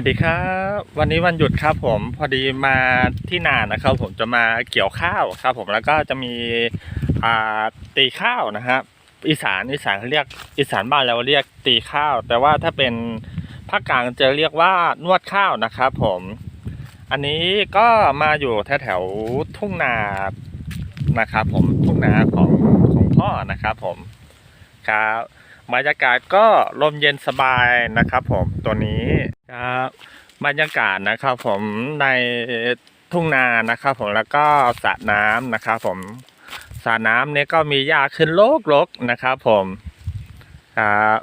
วัสดีครับ วันนี้วันหยุดครับผมพอดีมาที่นานะครับ ผมจะมาเกี่ยวข้าวครับ ผมแล้วก็จะมีตีข้าวนะครับอีสานอีสานเขาเรียกอีสานบ้านเราเรียกตีข้าว แต่ว่าถ้าเป็นภาคกลางจะเรียกว่านวดข้าวนะครับผมอันนี้ก็มาอยู่แถวแถวๆทุ่งนานะครับ ผมทุ่งนาของของพ่อนะครับ ผมครับบรรยากาศก็ลมเย็นสบายนะครับ ผมตัวนี้ ครับบรรยากาศนะครับผมในทุ่งนานะครับผมแล้วก็สระน้ำนะครับผมสระน้ำเนี่ยก็มีหญ้าขึ้นโลกๆนะครับผมครับ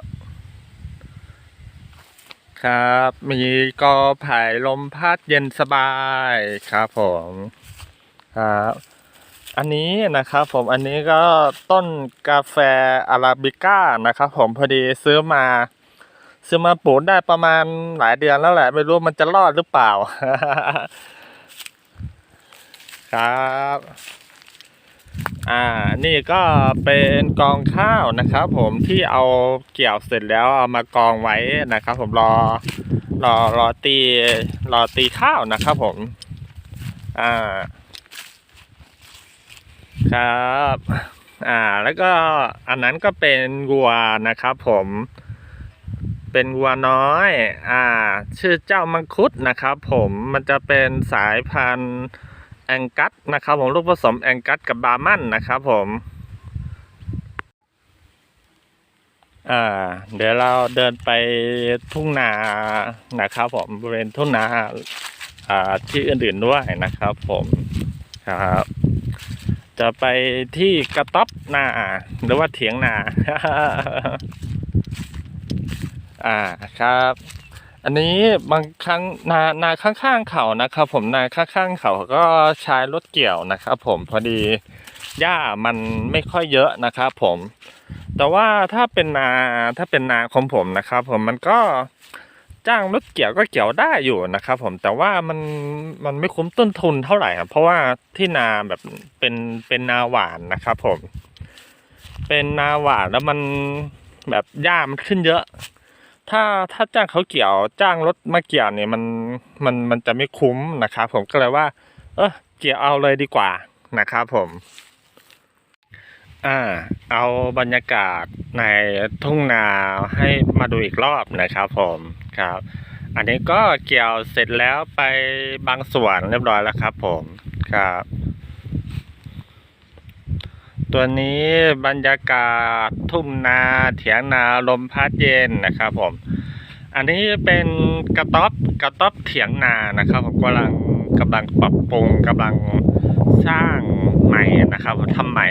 ครับมีกอไผ่ลมพัดเย็นสบายครับผมครับอันนี้นะครับผมอันนี้ก็ต้นกาแฟอาราบิก้านะครับผมพอดีซื้อมา ซื้อมาปลูกได้ประมาณหลายเดือนแล้วแหละ ไม่รู้มันจะรอดหรือเปล่า ครับ อ่า นี่ก็เป็นกองข้าวนะครับ ผมที่เอาเกี่ยวเสร็จแล้วเอามากองไว้นะครับ ผมรอ รอรอตีรอตีข้าวนะครับ ผม อ่า ครับ อ่า แล้วก็อันนั้นก็เป็นวัวนะครับ ผม เป็นวัวน้อย อ่า ชื่อเจ้ามังคุดนะครับผมมันจะเป็นสายพันธุ์แองกัสนะครับผมลูกผสมแองกัสกับบาร์มันนะครับผมอ่าเดี๋ยวเราเดินไปทุ่งนานะครับผมบริเวณทุ่งนาอ่าที่อื่นๆด้วยนะครับผมครับจะไปที่กระต๊อบนาหรือว่าเถียงนา อ่าครับ อันนี้บางครั้งนานาข้างๆเขานะครับ ผมนาข้างๆเขาก็ใช้รถเกี่ยวนะครับ ผมพอดีหญ้ามันไม่ค่อยเยอะนะครับ ผม แต่ว่าถ้าเป็นนาถ้าเป็นนาของผมนะครับ ผมมันก็จ้างรถเกี่ยวก็เกี่ยวได้อยู่นะครับ ผมแต่ว่ามันมันไม่คุ้มต้นทุนเท่าไหร่ครับเพราะว่าที่นาแบบเป็นเป็นนาหวานนะครับ ผม เป็นนาหวานแล้วมันแบบหญ้ามันขึ้นเยอะ ถ้าถ้าจ้างเขาเกี่ยวจ้างรถมาเกี่ยวเนี่ยมันมันมันจะไม่คุ้มนะครับผมก็เลยว่า เออเกี่ยวเอาเลยดีกว่านะครับผมอ่าเอาบรรยากาศในทุ่งนาให้มาดูอีกรอบนะครับผมครับ อันนี้ก็เกี่ยวเสร็จแล้วไปบางส่วนเรียบร้อยแล้วครับผมครับ ตัวนี้บรรยากาศทุ่งนาเถียงนาลมพัดเย็นนะครับผม อันนี้เป็นกระต๊อบกระต๊อบเถียงนานะครับผมกำลังกำลังปรับปรุงกำลังสร้างใหม่นะครับทำใหม่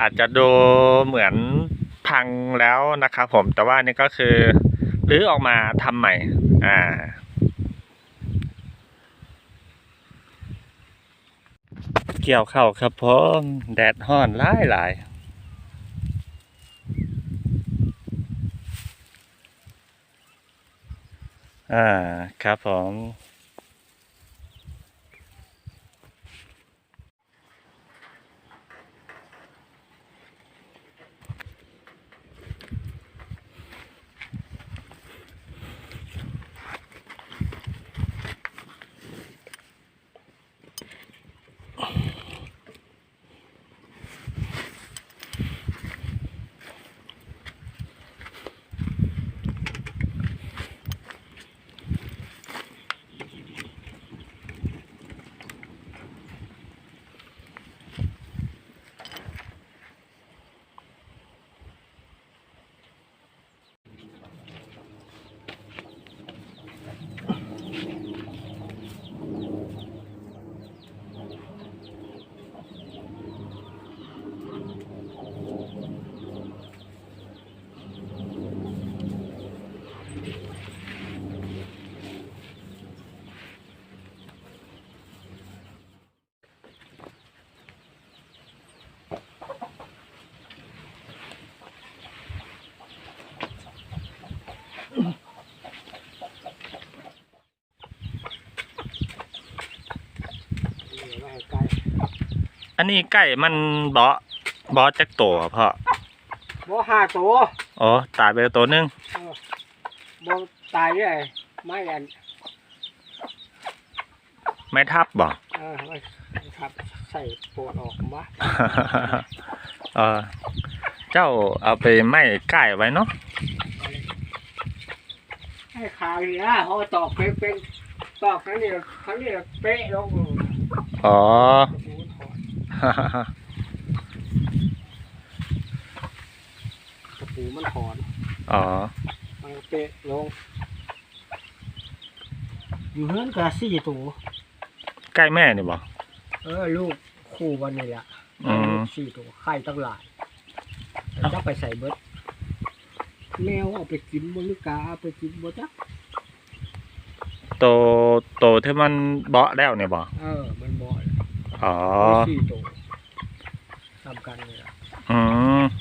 อาจจะดูเหมือนพังแล้วนะครับผมแต่ว่านี่ก็คือรื้อออกมาทำใหม่ อ่า เกี่ยวเข้าวครับผมแดดฮ้อนหลายหลายอ่าครับผม อันนี้ไก่มันเบาะเบาะจักตัวพ่อบ่ห้าตัวอ๋อตายไปตัวหนึงบ่ตายเลยไม่อันไม่ทับบ่ เออไม่ครับใส่ปวดออกมา เออเจ้าเอาไปไหม้ใกล้ไว้เนาะให้ขางนี่นะเขาตอกเป็นเป็นตอกครั้งนี้ครั้งนี้เป๊ะลงอ๋อตะปูถอดตะปูมันถอนอ๋อมันเป๊ะลง อยู่เฮือนกับสี่ตัวใกล้แม่นี่บ่เออลูกคู่วันนี้แหละอืม ลูกสี่ตัวไข่ตั้งหลายจะไปใส่เบิดแมวเอาไปกินบริกาเอาไปกินบ่จักโตโตที่มันเบาะแล้วเนี่ยบ่เออ มันบ่อยอ๋อสี่ตัว 嗯。